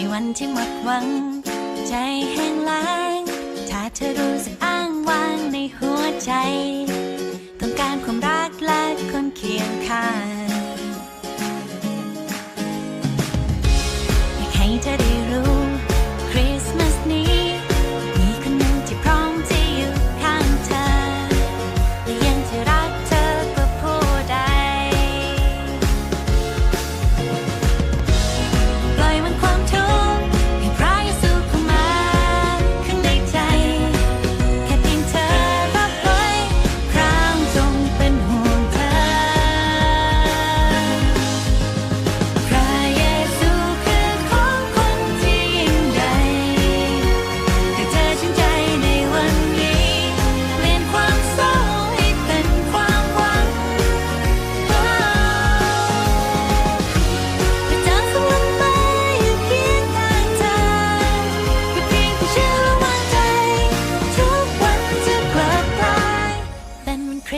ในวันที่หมดหวัง ใจแห้งแล้งถ้าเธอรู้สึกอ้างว้างใน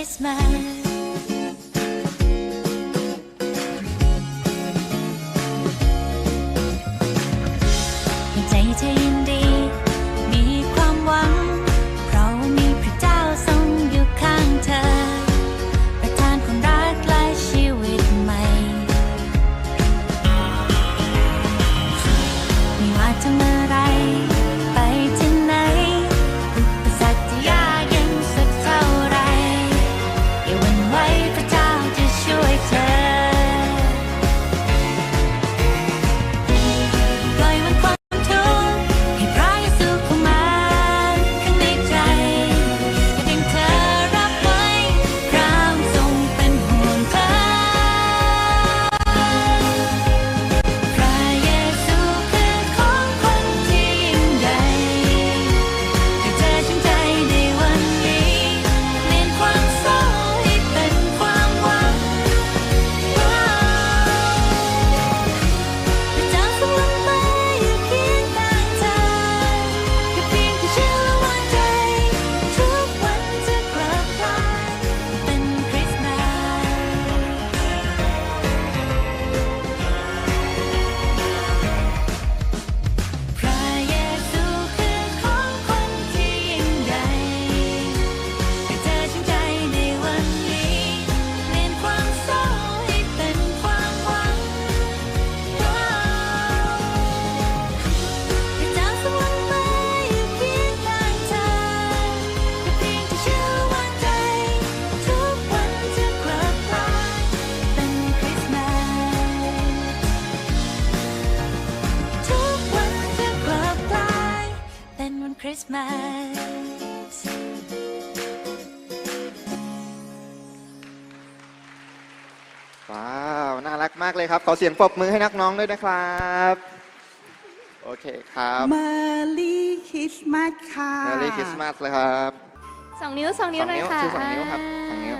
Christmas. Christmas ว้าว น่ารักมากเลยครับ ขอเสียงปรบมือให้นักน้องด้วยนะครับ โอเคครับ Merry Christmas ค่ะ Merry Christmas เลยครับ สองนิ้วสองนิ้วหน่อยค่ะสองนิ้วชูสองนิ้วครับสองนิ้ว